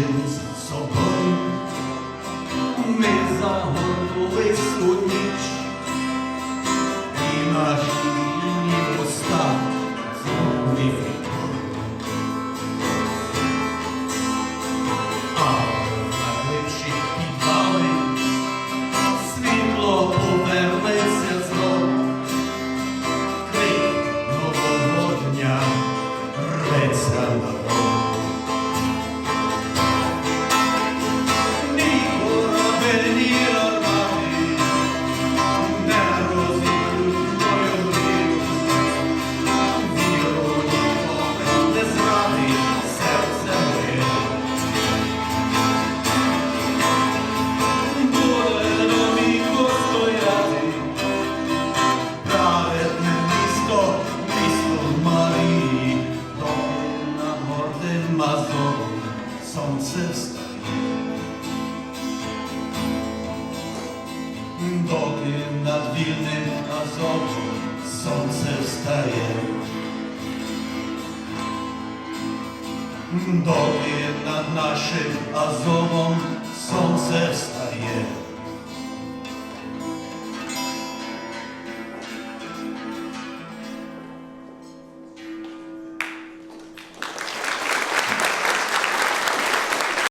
жили з собою, ми загорнули сну. chcący wstać. Bokiem nad wilnym Azotu słońce wstaje. Bokiem nad naszym Azową słońce wstaje.